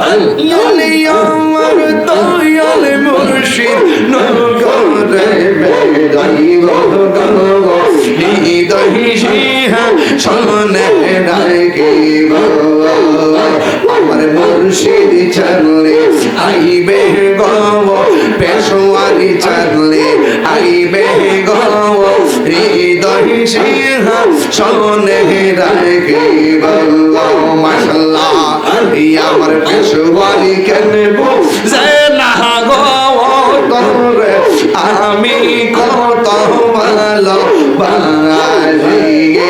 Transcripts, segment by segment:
আমার দয়াল মুর্শিদ নগরে বেড়াইব হৃদয় সিংহা সনে রাখিব আমার মুর্শিদ চলে আইবে গো পেশোয়ারি চলে আইবে গো হৃদয় সিংহা সনে রাখিব মাশাল্লাহ এই আমার পেশবাড়ি কেনব যে না গো করে আমি কত ভালো বাড়ি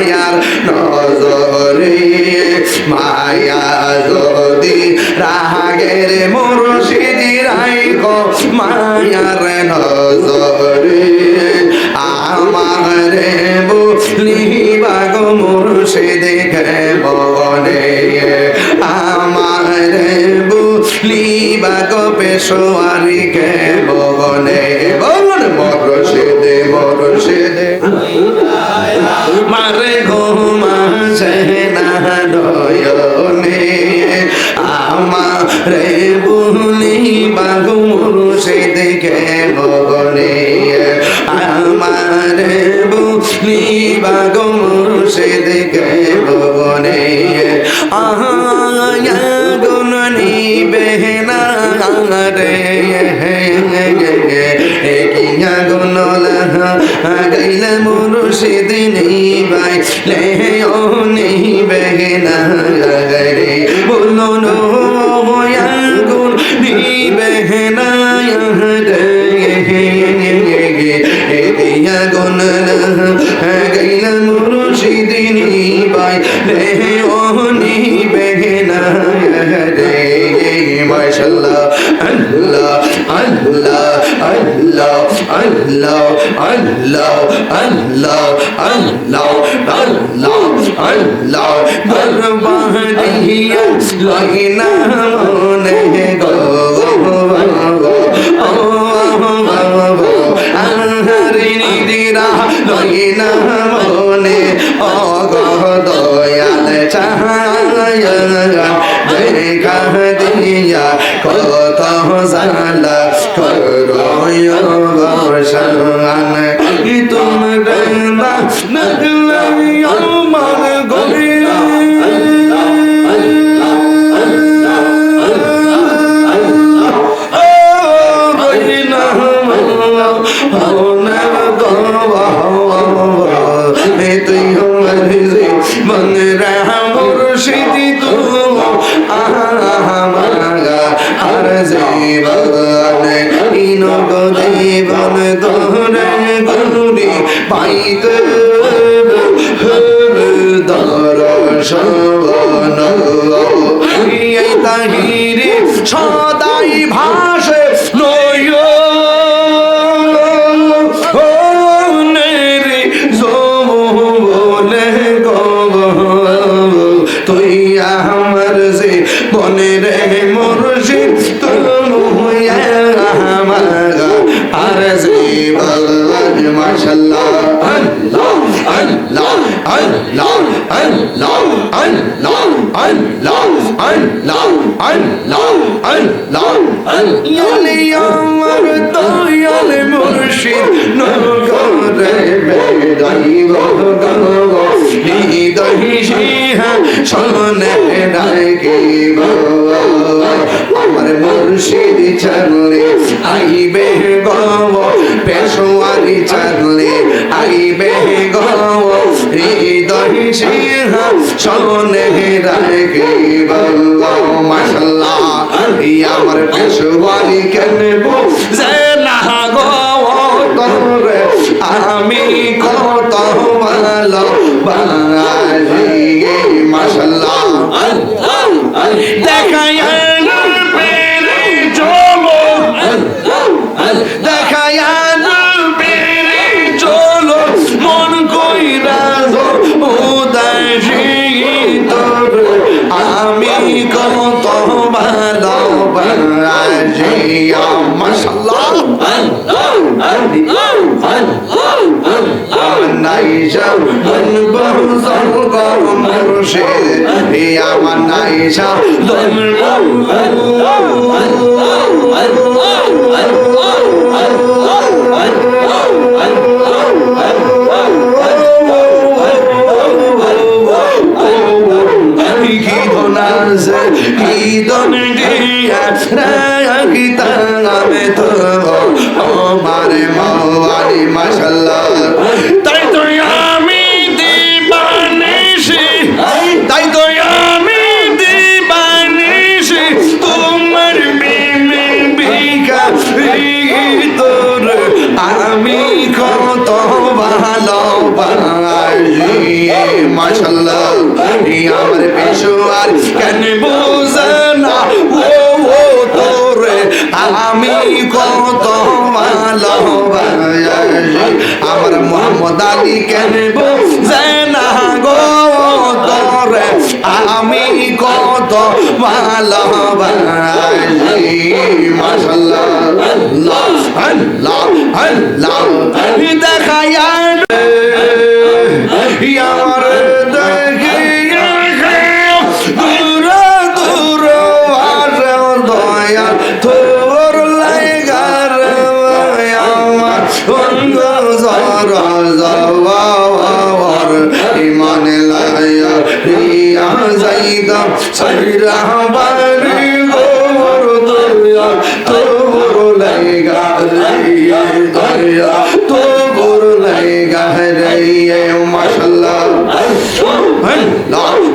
মায়ার নজরে, মায়া যদি রাহাগের মুরশিদি রাইক মায়ার নজরে আমার বুলিবাগ মুর্শিদি গেব আমার বুলিবাগ পেশোয়ারি গেব বলুন মরশিদে মরশিদে। আমার ঘুম আসে না ডয়নে বুনি বুলি সে দেখে বলে আমার বুলি বাঘু সে দেখে আহ গুণ নিবে রে হে গুণ গাইলে ভাই লে নিবে না রে বলো নো গুণ নিবে না গুণ গাইল মুরুষিদিনী ভাই লে ও নিবে না রে মাশাল্লাহ আল্লাহ আল্লাহ আল্লাহ আল্লাহ আল্লাহ আল্লাহ আল্লাহ আল্লাহ আল্লাহ। বরবাদিয়া লাইনা মনে বন্ধুরা, মুর্শিদি তুম আমাগা আর জীবন ইনব জীবন তোরে গুরি পাইতে দর্শন। ইয়ে তাহিরে সদাই ভাষে মাশাল্লাহ আল্লাহ আল্লাহ আল্লাহ আল্লাহ আল্লাহ আল্লাহ আল্লাহ আল্লাহ আল্লাহ আল্লাহ আমার দয়াল মুর্শিদ নগরে বেদাইব গঙ্গ হৃদয় সিংহা শোনে ডাকিব সিংহা সনে রাখি বল্লা মাশাল্লাহ আমি কেন বুঝে না আমি কত ভালো বাঙালি দুনিয়া মাশাল্লাহ নাইশা বরু সরগর মুর্শিদ আমার নাইশা ধনাছে কি দন দিয়া তো আমারে মাওয়ালি মাশাল্লাহ তাই তো আমি দিবানিশি তাই তো আমি দিবানিশি তোমার বিমে বিকা তোর। আমি কত ভালো বাজি মাশাল্লাহ আমার পেশোয়ার কেন বুঝে না? ও ও তোরে, আমি কত ভালো বাজি আমার মোহাম্মদ আলী কেন বুঝে না গো? তোরে, আমি কত ভালো বাজি মাশাল্লাহ আল্লাহ আল্লাহ। আল্লাহ দেখায় আমার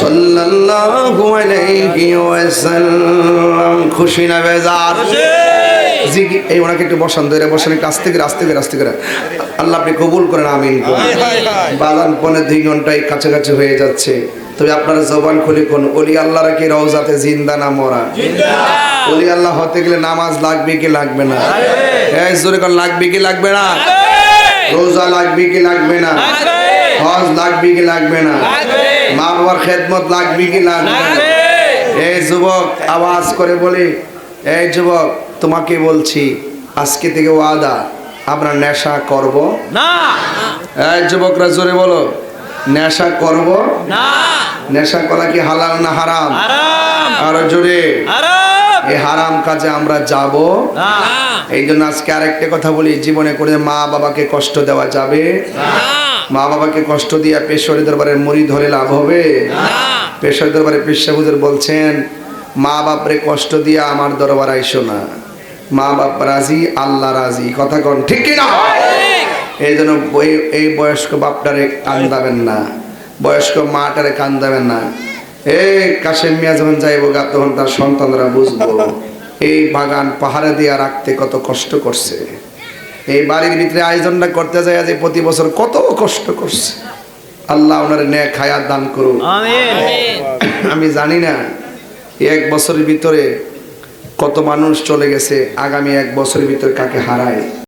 সাল্লাল্লাহু আলাইহি ওয়াসাল্লাম। খুশি না বেজার? জি এই ওনাকে একটু বসান ধরে বসান একটু আস্তে করে আস্তে করে আস্তে করে আল্লাহ আপনি কবুল করেন আমিন বাদান পনে দুই ঘন্টায় কাছাকাছি হয়ে যাচ্ছে। তবে আপনারা জবান খুলে কোন অলি আল্লাহরা কি রওজাতে জিন্দা না মরা? অলি আল্লাহ হতে গেলে নামাজ লাগবে কি লাগবে না? এই জোরে কোন লাগবে কি লাগবে না? রোজা লাগবে কি লাগবে না? হজ লাগবে কি লাগবে না? মা বাবার খেদমত লাগবে কি লাগবে। না এই যুবক আওয়াজ করে বলি এই যুবক তোমাকে বলছি আজকে থেকে ওয়াদা আমরা নেশা করব। না। এই যুবকরা জোরে বলো নেশা করব? না। নেশা করা কি হালাল না হারাম? আর জোরে। এই হারাম কাজে আমরা যাব। না। এই জন্য আজকে আরেকটা কথা বলি জীবনে করে মা বাবাকে কষ্ট দেওয়া যাবে। মা বাবাকে কষ্ট দিয়া পেশরি দরবারের মুড়ি ধরে লাভ হবে? পেশরি দরবারে পেশা হুজুর বলছেন মা বাপরে কষ্ট দিয়া আমার দরবার আইসো না। মা বাপ রাজি আল্লাহ রাজি। কথা কন ঠিক কি না? এই জন্য এই বয়স্ক বাপটারে কান্দাবেন না। বয়স্ক মাটারে কান্দাবেন না। এই কাশেম মিয়া যখন যাইব গা তখন তার সন্তানরা বুঝব এই বাগান পাহাড়ে দিয়া রাখতে কত কষ্ট করছে। এই বাড়ির ভিতরে আয়োজনটা করতে যায় যে প্রতি বছর কত কষ্ট করছে। আল্লাহ ওনার ন্যায় খায়াত দান করুন আমি জানি না এক বছরের ভিতরে কত মানুষ চলে গেছে আগামী এক বছরের ভিতরে কাকে হারায়।